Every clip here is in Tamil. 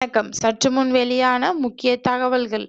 வணக்கம். சற்று முன் வெளியான முக்கிய தகவல்கள்.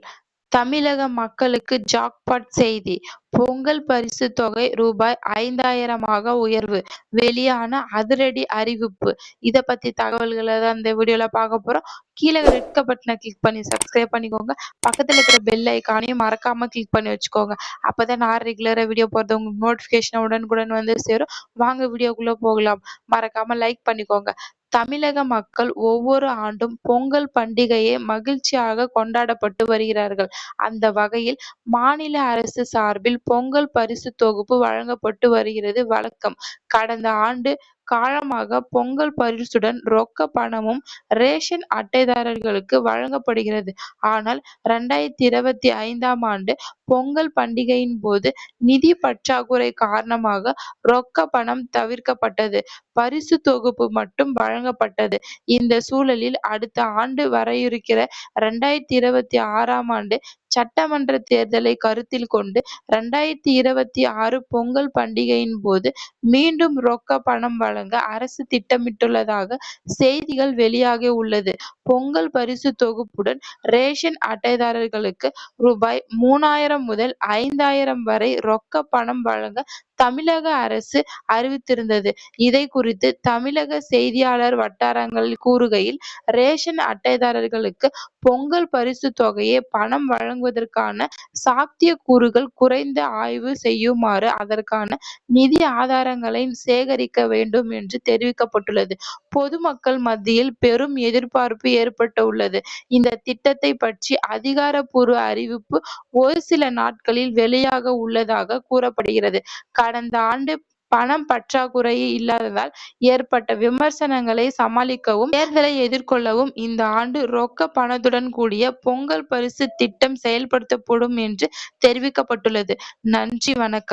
தமிழக மக்களுக்கு ஜாக்பாட் செய்தி. பொங்கல் பரிசு தொகை ரூபாய் ஐந்தாயிரமாக உயர்வு. வெளியான அதிரடி அறிவிப்பு. இத பத்தி தகவல்களை தான் இந்த வீடியோல பார்க்க போறோம். கீழே ரெட் பட்டனை கிளிக் பண்ணி சப்ஸ்கிரைப் பண்ணிக்கோங்க. பக்கத்துல இருக்கிற பெல் ஐக்கானையும் மறக்காம கிளிக் பண்ணி வச்சுக்கோங்க. அப்பதான் நான் ரெகுலரா வீடியோ போறது உங்களுக்கு நோட்டிபிகேஷன் உடனுக்குடன் வந்து சேரும். வாங்க வீடியோக்குள்ள போகலாம். மறக்காம லைக் பண்ணிக்கோங்க. தமிழக மக்கள் ஒவ்வொரு ஆண்டும் பொங்கல் பண்டிகையை மகிழ்ச்சியாக கொண்டாடப்பட்டு வருகிறார்கள். அந்த வகையில் மாநில அரசு சார்பில் பொங்கல் பரிசு தொகுப்பு வழங்கப்பட்டு வருகிறது. வழக்கம். கடந்த ஆண்டு காலமாக பொங்கல் பரிசுடன் ரொக்க பணமும் ரேஷன் அட்டைதாரர்களுக்கு வழங்கப்படுகிறது. ஆனால் இரண்டாயிரத்தி இருபத்தி ஐந்தாம் ஆண்டு பொங்கல் பண்டிகையின் போது நிதி பற்றாக்குறை காரணமாக ரொக்க பணம் தவிர்க்கப்பட்டது. பரிசு தொகுப்பு மட்டும் வழங்கப்பட்டது. இந்த சூழலில் அடுத்த ஆண்டு வர இருக்கிற இரண்டாயிரத்தி இருபத்தி ஆறாம் ஆண்டு சட்டமன்ற தேர்தலை கருத்தில் கொண்டு இரண்டாயிரத்தி இருபத்தி ஆறு பொங்கல் பண்டிகையின் போது மீண்டும் ரொக்க பணம் வழங்க அரசு திட்டமிட்டுள்ளதாக செய்திகள் வெளியாகி உள்ளது. பொங்கல் பரிசு தொகுப்புடன் ரேஷன் அட்டைதாரர்களுக்கு ரூபாய் மூணாயிரம் முதல் ஐந்தாயிரம் வரை ரொக்க பணம் வழங்க தமிழக அரசு அறிவித்திருந்தது. இதை குறித்து தமிழக செய்தியாளர் வட்டாரங்கள் கூறுகையில் ரேஷன் அட்டைதாரர்களுக்கு பொங்கல் பரிசு தொகையை பணம் வழங்குவதற்கான சாத்தியக்கூறுகள் குறைந்த ஆய்வு செய்யுமாறு அதற்கான நிதி ஆதாரங்களை சேகரிக்க வேண்டும் என்று தெரிவிக்கப்பட்டுள்ளது. பொதுமக்கள் மத்தியில் பெரும் எதிர்பார்ப்பு ஏற்பட்டுள்ளது. இந்த திட்டத்தை பற்றி அதிகாரப்பூர்வ அறிவிப்பு ஒரு சில நாட்களில் வெளியாக உள்ளதாக கூறப்படுகிறது. கடந்த ஆண்டு பணம் பற்றாக்குறை இல்லாததால் ஏற்பட்ட விமர்சனங்களை சமாளிக்கவும் தேர்தலை எதிர்கொள்ளவும் இந்த ஆண்டு ரொக்க பணத்துடன் கூடிய பொங்கல் பரிசு திட்டம் செயல்படுத்தப்படும் என்று தெரிவிக்கப்பட்டுள்ளது. நன்றி வணக்கம்.